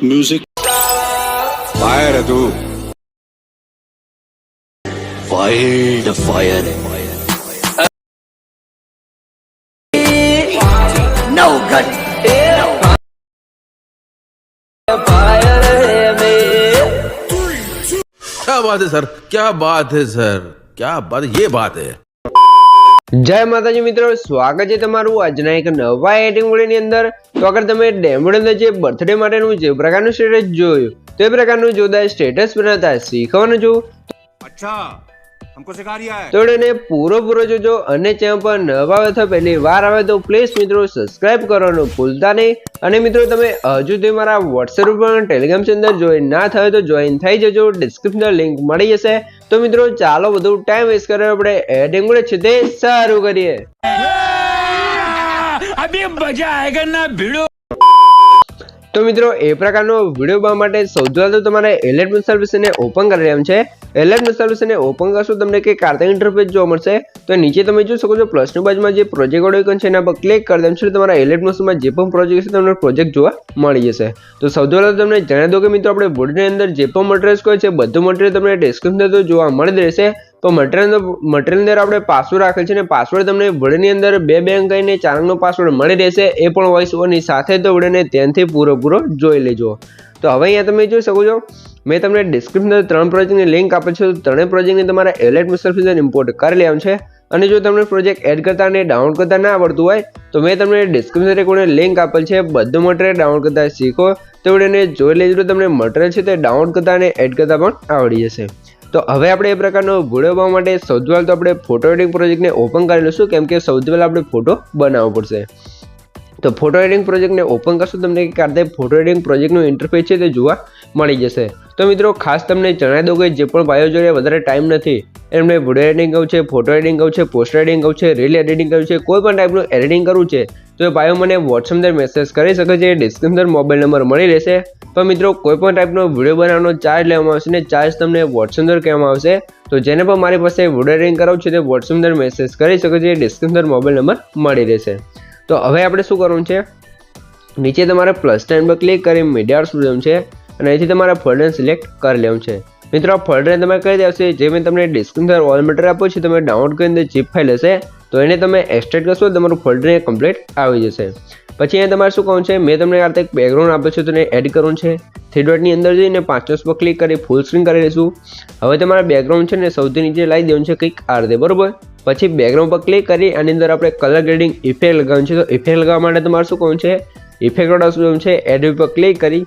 Music fire है तू wild fire no गट क्या बात है सर? क्या बात है सर? क्या बात ये बात है। જય માતાજી મિત્રો, સ્વાગત છે તમારું આજના એક નવા એડિંગની અંદર. તો આગળ તમે ડેમોડ જે બર્થડે માટેનું જે પ્રકારનું સ્ટેટસ જોયું, તે પ્રકારનું જોતા સ્ટેટસ બનાવતા શીખવાનું છું. અચ્છા. हमको सिखा रिया है તો એને પૂરો પૂરો જોજો અને ચેનલ પર નવા આવે તો પહેલી વાર આવે તો પ્લીઝ મિત્રો સબસ્ક્રાઇબ કરવાનું ભૂલતા નહીં અને મિત્રો તમે હજુ સુધી મારા વોટ્સએપ ઉપર ટેલિગ્રામ ની અંદર જોઈન ના થયો તો જોઈન થઈ જજો ડિસ્ક્રિપ્શન લિંક મળી જશે તો મિત્રો ચાલો બધું ટાઈમ વેસ્ટ કરે આપણે એડિંગ છે તે સારું કરીએ તો મિત્રો, એ પ્રકારનો વીડિયો બનાવવા માટે સૌથી પહેલાં તો તમારે એલેટ સર્વિસને ઓપન કરી રહ્યા છે. એલેટ સર્વિસને ઓપન કરશો તમને કે કાર્તિક ઇન્ટરફેસ જોવા મળશે. તો નીચે તમે જોઈ શકો છો પ્લસની બાજુમાં જે પ્રોજેક્ટ આઇકન છે એના પર ક્લિક કરી દેવાનું છે તમારા એલેટમાં જે પણ પ્રોજેક્ટ છે તમને પ્રોજેક્ટ જોવા મળી જશે. તો સૌથી પહેલાં તમને જણાવી દો કે મિત્રો, આપણે બોડીની અંદર જે પણ મટીરિયલ્સ કોઈ છે, બધું મટીરિયલ તમને ડિસ્ક્રિપ્શન તો જોવા મળી રહેશે. તો મટીરિયલ મટીરિયલ અંદર આપણે પાસવર્ડ રાખેલ છે અને પાસવર્ડ તમને વડની અંદર બે બે અંક કહીને ચારંગનો પાસવર્ડ મળી રહેશે, એ પણ વોઇસ ઓવરની સાથે તો વિડીયોને ત્યાંથી પૂરેપૂરો જોઈ લેજો. તો હવે અહીંયા તમે જોઈ શકો છો, મેં તમને ડિસ્ક્રિપ્શન ત્રણ પ્રોજેક્ટની લિંક આપે છે, તો ત્રણેય પ્રોજેક્ટને તમારે એલેટ સર્વિસ ઇમ્પોર્ટ કરી લેવાનું છે. અને જો તમને પ્રોજેક્ટ એડ કરતા અને ડાઉનલોડ કરતા ના આવડતું હોય, તો મેં તમને ડિસ્ક્રિપ્શન કોને લિંક આપેલ છે, બધું મટીરિયલ ડાઉનલોડ કરતા શીખો. તો એને જોઈ લેજો તમને મટીરિયલ છે તે ડાઉનલોડ કરતા અને એડ કરતા પણ આવડી જશે. તો હવે આપણે એ પ્રકારનો વીડિયો બનાવવા માટે સૌથી પહેલાં તો આપણે ફોટો એડિટિંગ પ્રોજેક્ટને ઓપન કરી લઈશું, કેમ કે સૌથી પહેલાં આપણે ફોટો બનાવવો પડશે. તો ફોટો એડિટિંગ પ્રોજેક્ટને ઓપન કરશો, તમને કે કારતે ફોટો એડિટિંગ પ્રોજેક્ટનું ઇન્ટરફેસ છે તે જોવા મળી જશે. તો મિત્રો, ખાસ તમને જણાવી દઉં કે જે પણ ભાઈઓ જોડે વધારે ટાઈમ નથી, એમને વીડિયો એડિટિંગ કરવું છે ફોટો એડિટિંગ કરવું છે પોસ્ટર એડિટિંગ કરવું છે રીલ એડિટિંગ કરવું છે, કોઈ પણ ટાઈપનું એડિટિંગ કરવું છે, તો એ ભાઈઓ મને વોટ્સઅપ અંદર મેસેજ કરી શકે છે ડિસ્ક્રિપ્શન મોબાઈલ નંબર મળી રહેશે. તો મિત્રો, કોઈ પણ ટાઈપનો વીડિયો બનાવવાનો ચાર્જ લેવામાં આવશે ને ચાર્જ તમને વોટ્સઅપ અંદર કહેવામાં આવશે, તો જેને પણ મારી પાસે વીડિયો એડિટિંગ કરાવવું છે તે વોટ્સઅપ અંદર મેસેજ કરી શકે છે ડિસ્ક્રિપ્શન મોબાઈલ નંબર મળી રહેશે. તો હવે આપણે શું કરવાનું છે? નીચે તમારે પ્લસ ટાઈમ પર ક્લિક કરી મીડિયા સ્ટુડિયમ છે અને અહીંથી તમારે ફોલ્ડર સિલેક્ટ કરી લેવું છે. મિત્રો, આ ફોલ્ડરને તમે કહી દેશે જે મેં તમને ડિસ્ક્રિપ્શન ઓલ મટીરિયલ આપ્યું છે, તમે ડાઉનલોડ કરીને જીપ ફાઇલ હશે, તો એને તમે એક્સટ્રેક્ટ કરશો, તમારું ફોલ્ડર કમ્પ્લીટ આવી જશે. પછી અહીંયા તમારે શું કહું છે, મેં તમને આ એક બેકગ્રાઉન્ડ આપ્યું છે, તો એને એડ કરવું છે. થ્રી અંદર જઈને પાંચસ પર ક્લિક કરી ફૂલ સ્ક્રીન કરી લઈશું હવે તમારા બેકગ્રાઉન્ડ છે ને સૌથી નીચે લાવી દેવું છે કંઈક આ રીતે, બરોબર? પછી બેકગ્રાઉન્ડ પર ક્લિક કરી, આની અંદર આપણે કલર ગ્રેડિંગ ઇફેક્ટ લગાવવાનું છે. તો ઇફેક્ટ લગાવવા માટે તમારે શું કહું છે ઇફેક્ટ શું છે એડ પર ક્લિક કરી,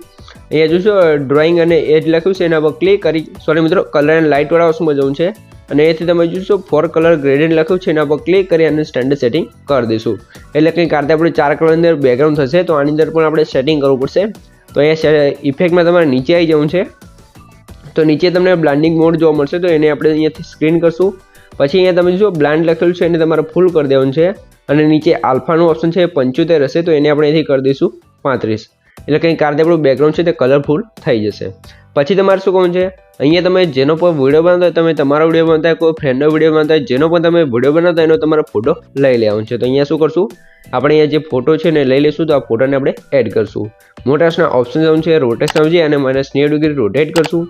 અહીંયા જોશો ડ્રોઈંગ અને એજ લખ્યું છે, એના પર ક્લિક કરી. સોરી મિત્રો કલર એન્ડ લાઇટ વાળા વસ્તુમાં જવું છે? અને એથી તમે જોશો ફોર કલર ગ્રેડિયન્ટ લખ્યું છે, એના પર ક્લિક કરી અને સ્ટેન્ડર્ડ સેટિંગ કરી દઈશું. એટલે કંઈક આ આપણે ચાર કલર અંદર બેકગ્રાઉન્ડ થશે, તો આની અંદર પણ આપણે સેટિંગ કરવું પડશે. તો અહીંયા ઇફેક્ટમાં તમારે નીચે આવી જવું છે. તો નીચે તમને બ્લાન્ડિંગ મોડ જોવા મળશે, તો એને આપણે અહીંયાથી સ્ક્રીન કરશું. પછી અહીંયા તમે જોશો બ્લાન્ડ લખેલું છે, એને તમારે ફૂલ કરી દેવાનું છે. અને નીચે આલ્ફાનું ઓપ્શન છે, પંચોતેર હશે, તો એને આપણે અહીંથી કરી દઈશું પાંત્રીસ. એટલે કંઈ કારણે આપણું બેકગ્રાઉન્ડ છે, તે કલરફુલ થઈ જશે. પછી તમારે શું કહું છે? અહીંયા તમે જેનો પણ વીડિયો બનાવતા હોય, તમે તમારો વીડિયો બનાવતા હોય, કોઈ ફ્રેન્ડનો વીડિયો બનાવતા હોય, જેનો પણ તમે વીડિયો બનાવતા એનો તમારો ફોટો લઈ લેવાનો છે. તો અહીંયા શું કરશું? આપણે અહીંયા જે ફોટો છે ને લઈ લઈશું, તો આ ફોટોને આપણે એડ કરશું. મોટાસના ઓપ્શન જવું છે રોટેશન આવશે અને માઇનસ સ્નેહ ડિગ્રી રોટેટ કરશું.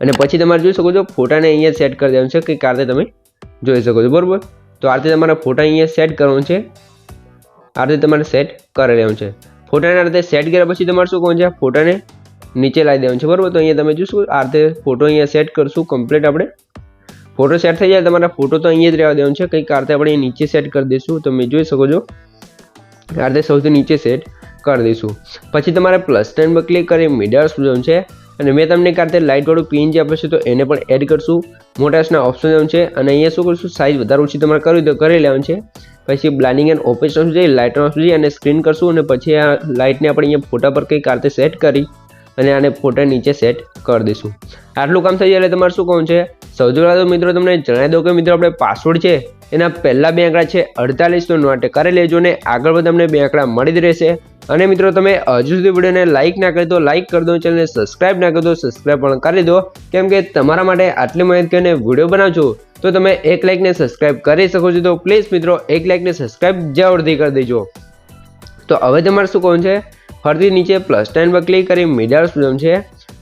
અને પછી તમારે જોઈ શકો છો ફોટાને અહીંયા સેટ કરી દેવાનું છે, કે કારણે તમે જોઈ શકો છો, બરાબર? તો આ રીતે તમારા ફોટા અહીંયા સેટ કરવાનું છે. આ રીતે તમારે સેટ કરી લેવાનું છે. ફોટાને આ રીતે સેટ કર્યા પછી તમારે શું કહું છે? ફોટાને નીચે લાવી દેવાનું છે. બરાબર? તો અહીંયા તમે જોશો, આ રીતે ફોટો અહીંયા સેટ કરશું કમ્પ્લીટ આપણે. ફોટો સેટ થઈ જાય તમારા ફોટો તો અહીંયા જ રહેવા દેવાનું છે. કંઈક આ રીતે આપણે નીચે સેટ કરી દઈશું. તમે જોઈ શકો છો. આ રીતે સૌથી નીચે સેટ કરી દઈશું. પછી તમારે પ્લસ ટેન પર ક્લિક કરી મીડિયા જવાનું છે. અને મેં તમને કારતે લાઇટવાળું પીન જે આપે છે તો એને પણ એડ કરશું. મોટાસના ઓપ્શન છે. અને અહીંયા શું કરશું? સાઇઝ વધારે ઓછી તમારે કરવી તો કરી લેવાનું છે. પછી બ્લાઇન્ડિંગ એન્ડ ઓપરેશન જઈ લાઇટ ઓફ જઈ અને સ્ક્રીન કરશું. અને પછી આ લાઇટને આપણે અહીંયા ફોટા પર કંઈક આ રીતે સેટ કરી અને આને ફોટા નીચે સેટ કરી દઈશું. આટલું કામ થઈ જાય એટલે તમારે શું કહું છે? સૌથી પહેલાં તો મિત્રો તમને જણાવી દઉં કે મિત્રો આપણે પાસવર્ડ છે, એના પહેલાં બે આંકડા છે, અડતાલીસ તો નોટ કરી લેજો ને આગળ પણ તમને બે આંકડા મળી જ રહેશે. અને મિત્રો તમે હજુ સુધી વિડીયોને લાઇક ના કરી દો લાઇક કરી દો ચેનલને સબસ્ક્રાઇબ ના કરી દો સબસ્ક્રાઇબ પણ કરી દો. કેમ કે તમારા માટે આટલી મહેનત કરીને વીડિયો બનાવજો, તો તમે એક લાઇકને સબસ્ક્રાઇબ કરી શકો છો. તો પ્લીઝ મિત્રો એક લાઇકને સબસ્ક્રાઇબ જરૂરથી કરી દેજો. તો હવે તમારે શું કહું છે? ફરીથી નીચે પ્લસ ટેન પર ક્લિક કરી મીડિયા સુધમ છે.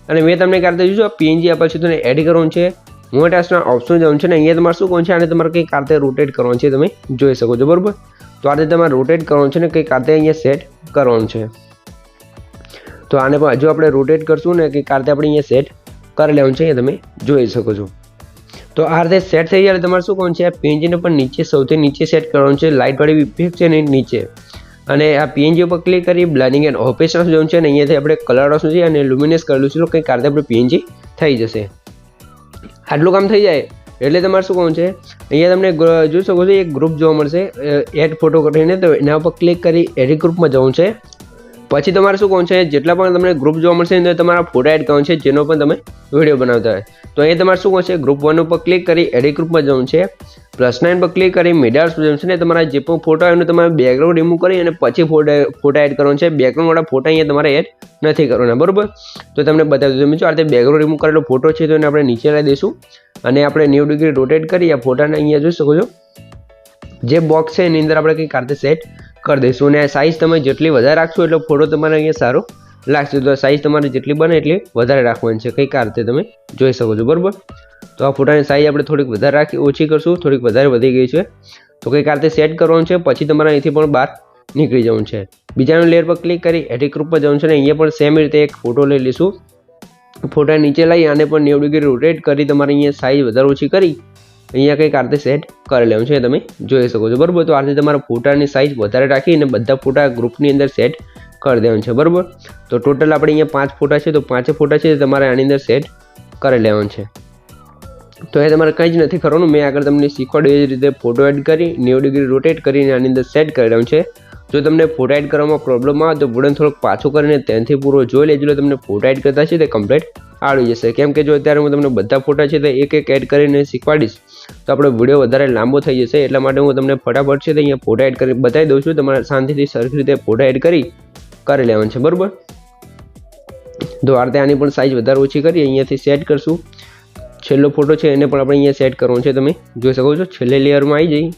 અને મેં તમને કારતે જોયું પીએનજી આપેલ છે, તેને એડ કરવાનું છે. હું ટાસ્કના ઓપ્શન જવાનું છે ને અહીંયા તમારે શું કોણ છે અને તમારે કઈ કારતે રોટેટ કરવાનું છે, તમે જોઈ શકો છો, બરાબર? તો આ રીતે તમારે રોટેટ કરવાનું છે ને કઈ કારતે અહીંયા સેટ કરવાનું છે. તો આને પણ હજુ આપણે રોટેટ કરશું ને કઈ કારતે આપણે અહીંયા સેટ કરી લેવાનું છે, અહીંયા તમે જોઈ શકો છો. તો આ રીતે સેટ થઈ જાય તમારે શું કોણ છે આ પણ નીચે, સૌથી નીચે સેટ કરવાનું છે લાઇટવાળી ઇફેક્ટ છે ને નીચે. અને આ પીએનજી ઉપર ક્લિક કરી બ્લાનિંગ એન્ડ ઓપરેશન જોવું છે અને અહીંયાથી આપણે કલર શું છે અને લુમિનેસ કરેલું છે કંઈક કારતે આપણે પીએનજી થઈ જશે. આટલું કામ થઈ જાય એટલે તમારે શું કહું છે? અહીંયા તમને જોઈ શકો છો, એક ગ્રુપ જોવા મળશે. એડ ફોટો કરીને તો એના ઉપર ક્લિક કરી એડિટ ગ્રુપમાં જવું છે. પછી તમારે શું કહું છે? જેટલા પણ તમને ગ્રુપ જોવા મળશે એની તમારા ફોટા એડ કરવાનું છે, જેનો પણ તમે વીડિયો બનાવતા હોય. તો અહીંયા તમારે શું કહું છે? ગ્રુપ વન ઉપર ક્લિક કરી એડિટ ગ્રુપમાં જવું છે. પ્લસ નાઇન પર ક્લિક કરી મીડિયા છે ને તમારા જે પણ ફોટો એનું તમારે બેકગ્રાઉન્ડ રિમૂવ કરી અને પછી ફોટા ફોટા એડ કરવાનો છે. બેકગ્રાઉન્ડવાળા ફોટા અહીંયા તમારે એડ નથી કરવાના, બરાબર? તો તમને બતાવી દીધું મિત્રો, આ રીતે બેકગ્રાઉન્ડ રિમૂવ કરેલો ફોટો છે તો એને આપણે નીચે લઈ દઈશું અને આપણે નેવું ડિગ્રી રોટેટ કરી આ ફોટાને અહીંયા જોઈ શકો છો. જે બોક્સ છે એની અંદર આપણે કંઈક કારતે સેટ કરી દઈશું અને સાઇઝ તમે જેટલી વધારે રાખશો એટલો ફોટો તમારે અહીંયા સારો લાગશે તો સાઇઝ તમારે જેટલી બને એટલી વધારે રાખવાની છે. કંઈક આ તમે જોઈ શકો છો, બરાબર? તો આ ફોટાની સાઇઝ આપણે થોડીક વધારે રાખી, ઓછી કરશું, થોડીક વધારે વધી ગઈ છે. તો કંઈક આ સેટ કરવાનું છે, પછી તમારે અહીંથી પણ બહાર નીકળી જવાનું છે. બીજાનું લેયર પર ક્લિક કરી એડિટ ગ્રુપ પર જવાનું છે અને અહીંયા પણ સેમ રીતે એક ફોટો લઈ લઈશું. ફોટા નીચે લઈ આને પણ નેવું ડિગ્રી રોટેટ કરી તમારે અહીંયા સાઇઝ વધારે ઓછી કરી, અહીંયા કંઈક આ સેટ કરી લેવું છે તમે જોઈ શકો છો, બરાબર? તો આ રીતે તમારા ફોટાની સાઇઝ વધારે રાખી અને બધા ફોટા ગ્રુપની અંદર સેટ કરી દેવાનું છે, બરાબર? તો ટોટલ આપણે અહીંયા પાંચ ફોટા છે, તો પાંચે ફોટા છે તમારે આની અંદર સેટ કરી લેવાનું છે. તો એ તમારે કંઈ જ નથી કરવાનું, મેં આગળ તમને શીખવાડ્યું એ રીતે ફોટો એડ કરી, નેવું ડિગ્રી રોટેટ કરીને આની અંદર સેટ કરી લેવાનું છે. જો તમને ફોટા એડ કરવામાં પ્રોબ્લેમ આવે તો બુડન થોડોક પાછો કરીને ત્યાંથી પૂરો જોઈ લેજો તમને ફોટા એડ કરતા છે તે કમ્પ્લીટ આવડી જશે. કેમ કે જો અત્યારે હું તમને બધા ફોટા છે તે એક એક એડ કરીને શીખવાડીશ, તો આપણો વીડિયો વધારે લાંબો થઈ જશે. એટલા માટે હું તમને ફટાફટ છે તે અહીંયા ફોટા એડ કરી બતાવી દઉં છું. તમારે શાંતિથી સરખી રીતે ફોટા એડ કરી કરી લેવાનું છે, બરાબર? તો આ રીતે આની પણ સાઇઝ વધારે ઓછી કરી, અહીંયાથી સેટ કરશું. છેલ્લો ફોટો છે, એને પણ આપણે અહીંયા સેટ કરવાનો છે, તમે જોઈ શકો છો. છેલ્લે લેયરમાં આવી જઈ.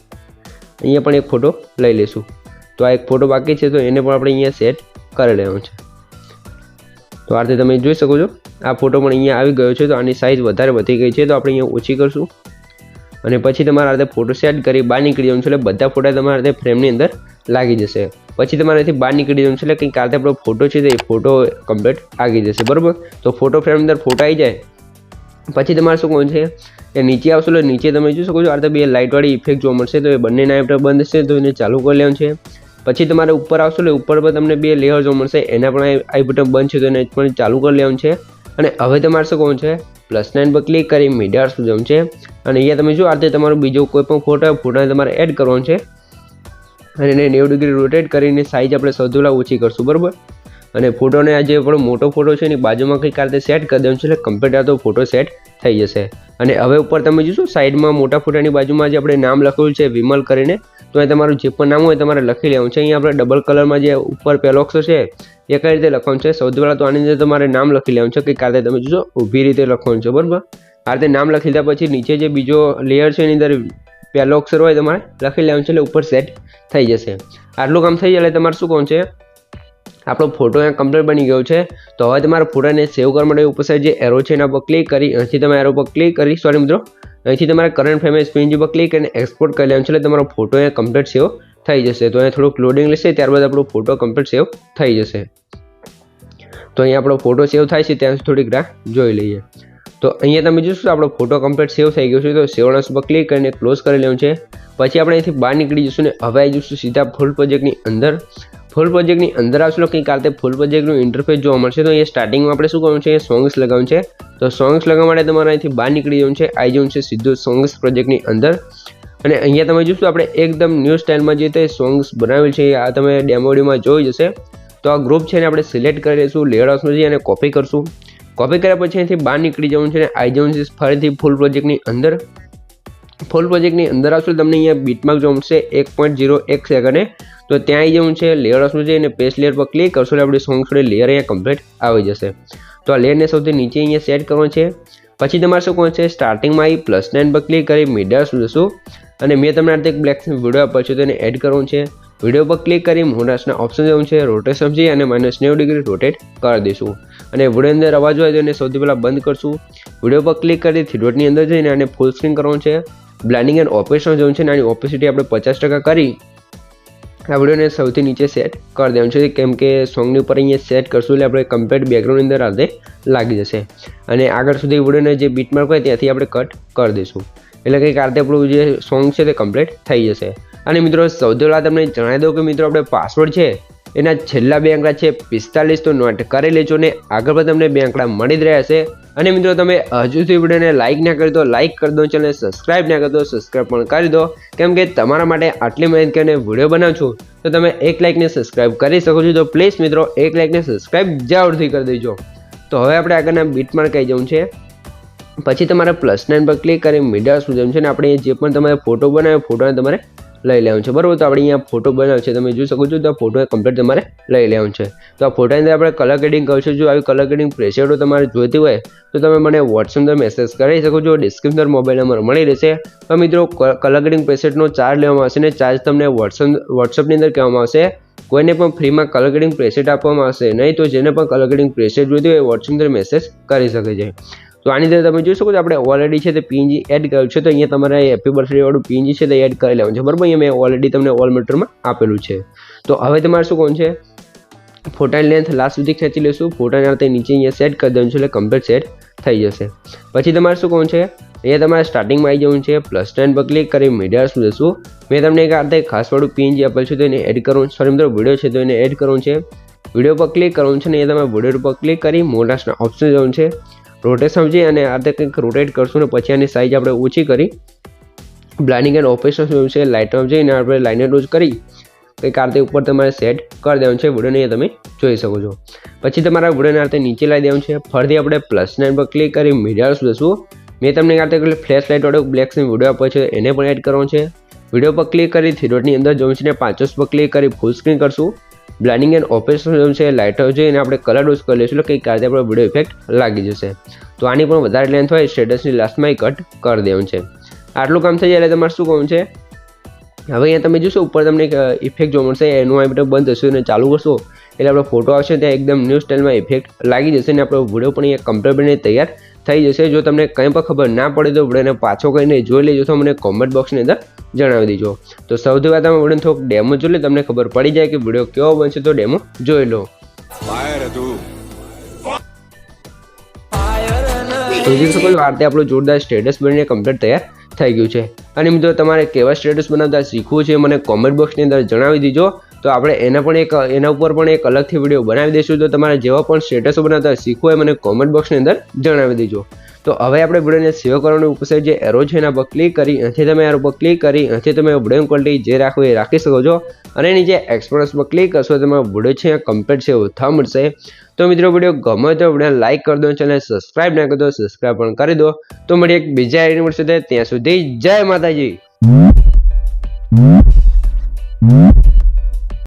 અહીંયા પણ એક ફોટો લઈ લઈશું. તો આ એક ફોટો બાકી છે, તો એને પણ આપણે અહીંયા સેટ કરી લેવાનો છે. તો આ રીતે તમે જોઈ શકો છો, આ ફોટો પણ અહીંયા આવી ગયો છે, તો આની સાઇઝ વધારે વધી ગઈ છે, તો આપણે અહીંયા ઓછી કરશું. અને પછી તમારા હાથે ફોટો સેટ કરી બહાર નીકળી જવાનું છે એટલે બધા ફોટા તમારા હાથે ફ્રેમની અંદર લાગી જશે. પછી તમારે અહીંથી બહાર નીકળી જવાનું છે એટલે કંઈક રીતે આપણો ફોટો છે તે ફોટો કમ્પ્લીટ આવી જશે, બરાબર? તો ફોટો ફ્રેમ અંદર ફોટો આવી જાય. પછી તમારે શું કોણ છે? એ નીચે આવશો એટલે નીચે તમે જોઈ શકો છો, આ બે લાઇટવાળી ઇફેક્ટ જોવા મળશે. તો એ બંનેના આપણે બંધ છે તો એને ચાલુ કરી લેવાનું છે. પછી તમારે ઉપર આવશો એટલે ઉપર પર તમને બે લેયર જોવા મળશે. એના પણ આઈ બટન બંધ છે તો એને પણ ચાલુ કરી લેવાનું છે. અને હવે તમારે શું કોણ છે? પ્લસ નાઇન પર ક્લિક કરી મીડિયા સુધી છે. અને અહીંયા તમે જો આ રીતે તમારો બીજો કોઈ પણ ફોટો ફોટાને તમારે એડ કરવાનો છે. અને એને નેવું ડિગ્રી રોટેટ કરીને સાઇઝ આપણે સૌથી ઓછી કરશું, બરાબર? અને ફોટોને આ જે આપણો મોટો ફોટો છે એની બાજુમાં કંઈક આ સેટ કરી દેવાનું છે, એટલે કમ્પ્લીટ આ તો ફોટો સેટ થઈ જશે. અને હવે ઉપર તમે જોશો સાઈડમાં મોટા ફોટાની બાજુમાં જે આપણે નામ લખેલું છે, વિમલ કરીને, તો એ તમારું જે પણ નામ હોય તમારે લખી લેવાનું છે. અહીંયા આપણે ડબલ કલરમાં જે ઉપર પહેલો છે એ કઈ રીતે લખવાનું છે? સૌથી પહેલાં તો આની અંદર તમારે નામ લખી લેવાનું છે, કે કાલે તમે જોશો ઊભી રીતે લખવાનું છે, બરાબર? આ રીતે નામ લખી લીધા પછી નીચે જે બીજો લેયર છે એની અંદર પહેલો અક્ષર હોય તમારે લખી લેવાનું છે, એટલે ઉપર સેટ થઈ જશે. આટલું કામ થઈ જાય એટલે તમારે શું કહું છે? આપણો ફોટો અહીંયા કમ્પ્લીટ બની ગયો છે. તો હવે તમારા ફોટાને સેવ કરવા માટે ઉપર સાઈડ જે એરો છે એના પર ક્લિક કરી, અહીંથી તમે એરો પર ક્લિક કરી સોરી મિત્રો, અહીંથી તમારે કરંટ ફ્રેમ સ્પિન ઉપર ક્લિક કરીને એક્સપોર્ટ કરી લેવાનું છે, એટલે તમારો ફોટો અહીંયા કમ્પ્લીટ સેવ થઈ જશે. તો અહીંયા થોડુંક લોડિંગ લેશે, ત્યારબાદ આપણો ફોટો કમ્પ્લીટ સેવ થઈ જશે. તો અહીંયા આપણો ફોટો સેવ થાય છે, ત્યાં થોડીક રાહ જોઈ લઈએ. તો અહીંયા તમે જોશો આપણો ફોટો કમ્પ્લીટ સેવ થઈ ગયો છે, તો સેવણસ પર ક્લિક કરીને ક્લોઝ કરી લેવાનું છે. પછી આપણે અહીંથી બહાર નીકળી જઈશું ને હવે આવી જઈશું સીધા ફૂલ પ્રોજેક્ટની અંદર. ફૂલ પ્રોજેક્ટની અંદર આવશો કંઈક આ રીતે ફૂલ પ્રોજેક્ટનું ઇન્ટરફેસ જોવા મળશે. તો અહીંયા સ્ટાર્ટિંગમાં આપણે શું કરવાનું છે સોંગ્સ લગાવવાનું છે. તો સોંગ્સ લગાવવા માટે તમારે અહીંથી બહાર નીકળી જવાનું છે. આવી જવાનું છે સીધું સોંગ્સ પ્રોજેક્ટની અંદર. અને અહીંયા તમે જોશો, આપણે એકદમ ન્યૂ સ્ટાઇલમાં જે તે સોંગ્સ બનાવેલ છે, આ તમે ડેમોડીમાં જોઈ જશે. તો આ ગ્રુપ છે ને આપણે સિલેક્ટ કરી લઈશું લેયર હાઉસમાં જઈ અને કોપી કરશું. કોપી કર્યા પછી અહીંથી બહાર નીકળી જવાનું છે અને આવી જવાનું છે ફરીથી ફૂલ પ્રોજેક્ટની અંદર. ફૂલ પ્રોજેક્ટની અંદર આવશો તમને અહીંયા બીટમાર્ક જોવા મળશે, એક પોઈન્ટ ઝીરો એક સેકન્ડે. તો ત્યાં આવી જવું છે લેયર છે અને પેસ્ટ લેયર પર ક્લિક કરશો એટલે આપણી સોંગ થોડી લેયર અહીંયા કમ્પ્લીટ આવી જશે. તો આ લેયરને સૌથી નીચે અહીંયા સેટ કરવાનું છે. પછી તમારે શું કરવાનું છે સ્ટાર્ટિંગમાં આવી પ્લસ નાઇન પર ક્લિક કરી મીડિયા શું જશું. અને મેં તમને આ એક બ્લેક વીડિયો આપ્યો છે તેને એડ કરવું છે. વીડિયો પર ક્લિક કરી મોનાસના ઓપ્શન જવું છે રોટેટ સમજી અને માઇનસ નેવું ડિગ્રી રોટેટ કરી દઈશું. અને વીડિયો અંદર અવાજ હોય તો એને સૌથી પહેલાં બંધ કરશું. વીડિયો પર ક્લિક કરી થ્રીડોટની અંદર જઈને આને ફૂલ સ્ક્રીન કરવાનું છે. બ્લાઇન્ડિંગ એન્ડ ઓપરેશન જવું છે અને આની ઓપેસિટી આપણે પચાસ ટકા કરી. આ વિડીયોને સૌથી નીચે સેટ કરી દેવાનું છે, કેમ કે સોંગની ઉપર અહીંયા સેટ કરશું એટલે આપણે કમ્પ્લીટ બેકગ્રાઉન્ડની અંદર હાથે લાગી જશે. અને આગળ સુધી વિડીયોને જે બીટમાર્ક હોય ત્યાંથી આપણે કટ કરી દઈશું. એટલે કંઈક આ રીતે આપણું જે સોંગ છે તે કમ્પ્લીટ થઈ જશે. અને મિત્રો, સૌથી પહેલાં તમને જણાવી દઉં કે મિત્રો, આપણે પાસવર્ડ છે, એના છેલ્લા બે આંકડા છે, પિસ્તાલીસ. તો નોટ કરી લેજો ને આગળ પણ તમને બે આંકડા મળી જ રહ્યા છે. અને મિત્રો, તમે હજુ સુધી વિડીયોને લાઇક ના કરી દો લાઇક કરી દો ચેનલ સબસ્ક્રાઇબ ના કરી દો સબસ્ક્રાઇબ પણ કરી દો. કેમ કે તમારા માટે આટલી મહેનત કરીને વીડિયો બનાવું છું, તો તમે એક લાઇકને સબસ્ક્રાઇબ કરી શકો છો. તો પ્લીઝ મિત્રો, એક લાઇકને સબસ્ક્રાઇબ જરૂરથી કરી દેજો. તો હવે આપણે આગળના બીટમાં કહી જવું છે. પછી તમારે પ્લસ નાઇન પર ક્લિક કરી મીડિયા સુધી છે ને આપણે જે પણ તમારે ફોટો બનાવ્યો ફોટોને તમારે લઈ લેવાનું છે. બરાબર? તો આપણે અહીંયા ફોટો બનાવ્યો છે. તમે જોઈ શકો છો તો આ ફોટો કમ્પ્લીટ તમારે લઈ લેવાનું છે. તો આ ફોટાની અંદર આપણે કલર ગ્રેડિંગ કરશું જો આવી કલર ગ્રેડિંગ પ્રેશરો તમારે જોઈતી હોય તો તમે મને વોટ્સઅપ પર મેસેજ કરી શકો છો. ડિસ્ક્રિપ્શન મોબાઈલ નંબર મળી રહેશે. તો મિત્રો કલર ગ્રેડિંગ પ્રેસેટનો ચાર્જ લેવામાં આવશે ને ચાર્જ તમને વોટ્સઅપ વોટ્સઅપની અંદર કહેવામાં આવશે. કોઈને પણ ફ્રીમાં કલર ગ્રેડિંગ પ્રેસેટ આપવામાં આવશે નહીં તો જેને પણ કલર ગ્રેડિંગ પ્રેસેટ જોઈતી હોય વોટ્સઅપ અંદર મેસેજ કરી શકે છે. તો આની અંદર તમે જોઈ શકો છો, આપણે ઓલરેડી છે તે પીએનજી એડ કર્યું છે. તો અહીંયા તમારે હેપી બર્થડે વાળું પીએનજી છે તે એડ કરી લેવાનું છે. બરાબર? અહીંયા મેં ઓલરેડી તમને ઓલ મીટરમાં આપેલું છે. તો હવે તમારે શું કોણ છે? ફોટાની લેન્થ લાસ્ટ સુધી ખેંચી લેશું. ફોટાને આપણે નીચે અહીંયા સેટ કરી દેવાનું છે, એટલે કમ્પ્લીટ સેટ થઈ જશે. પછી તમારે શું કોણ છે? અહીંયા તમારે સ્ટાર્ટિંગમાં આવી જવું છે. પ્લસ ટેન પર ક્લિક કરી મીડિયા શું જશું મેં તમને એક આ ખાસવાળું વાળું જે આપેલ છે, તો એને એડ કરવું સોરી મિત્રો વીડિયો છે, તો એને એડ કરવું છે. વીડિયો પર ક્લિક કરવું છે, ને એ તમે વીડિયો પર ક્લિક કરી મોટાસના ઓપ્શન જવાનું છે. રોટેટ સમજી અને આ રીતે કંઈક રોટેટ કરશું ને પછી આની સાઇઝ આપણે ઓછી કરી. બ્લાઇન્ડિંગ એન્ડ ઓપરેશન શું છે લાઇટમાં જઈને આપણે લાઇનર રોજ કરી. કંઈક આ ઉપર તમારે સેટ કરી દેવાનું છે. વિડીયોને તમે જોઈ શકો છો. પછી તમારા વિડીયોને આ નીચે લાવી દેવાનું છે. ફરીથી આપણે પ્લસ નાઇન પર ક્લિક કરી મીડિયા જશું મેં તમને આ રીતે ફ્લેશ લાઇટ વાળો બ્લેક વીડિયો આપ્યો છે. એને પણ એડ કરવાનો છે. વીડિયો પર ક્લિક કરી થિયેટરની અંદર જવું છે ને પાંચસ પર ક્લિક કરી ફૂલ સ્ક્રીન કરશું. બ્લાઇન્ડિંગ એન્ડ ઓપરેશન છે લાઇટર છે એને આપણે કલર ડોઝ કરી લઈશું, એટલે કંઈક કાર્ય આપણે વીડિયો ઇફેક્ટ લાગી જશે. તો આની પણ વધારે લેન્થ હોય સ્ટેટસની લાસ્ટમાં કટ કરી દેવાનું છે. આટલું કામ થઈ જાય એટલે તમારે શું કહું છે? હવે અહીંયા તમે જોશો, ઉપર તમને ઇફેક્ટ જોવા મળશે. એનું આ બંધ થશે અને ચાલુ કરશો. એટલે આપણો ફોટો આવશે ત્યાં એકદમ ન્યૂ સ્ટાઇલમાં ઇફેક્ટ લાગી જશે અને આપણો વીડિયો પણ અહીંયા કમ્પ્લીટ તૈયાર થઈ જશે. જો તમને કંઈ પણ ખબર ના પડે તો વિડીયોને પાછો કરીને જોઈ લેજો. તો મને કોમેન્ટ બોક્સની અંદર જણાવી દેજો. તો સૌથી પહેલાં તમે વડન થોડોક ડેમો જોઈ લે તમને ખબર પડી જાય કે વીડિયો કેવો બનશે તો ડેમો જોઈ લો. જોઈ શકો છો આપણું જોરદાર સ્ટેટસ બનીને કમ્પ્લીટ તૈયાર થઈ ગયું છે. અને મિત્રો તમારે કેવા સ્ટેટસ બનાવતા શીખવું છે મને કોમેન્ટ બોક્સની અંદર જણાવી દીજો. તો આપણે એના પણ એક એના ઉપર પણ એક અલગથી વીડિયો બનાવી દઈશું. તો તમારે જેવા પણ સ્ટેટસો બનાવતા શીખવું હોય મને કોમેન્ટ બોક્સની અંદર જણાવી દેજો. તો હવે આપણે વિડીયોને સેવ કરવાનું ઉપસે જે એરો છે એના પર ક્લિક કરી, અહીંથી તમે એરો પર ક્લિક કરી, અહીંથી તમે વીડિયો ક્વોલિટી જે રાખો એ રાખી શકો છો. અને નીચે એક્સપોર્ટસ પર ક્લિક કરશો તમે વીડિયો છે કમ્પ્લીટ છે એવું થવા મળશે. તો મિત્રો વીડિયો ગમે તો વીડિયો લાઇક કરી દો ચેનલ સબસ્ક્રાઈબ ના કરી દો પણ કરી દો. તો મળી એક બીજા આઈડી મળશે ત્યાં સુધી જય માતાજી.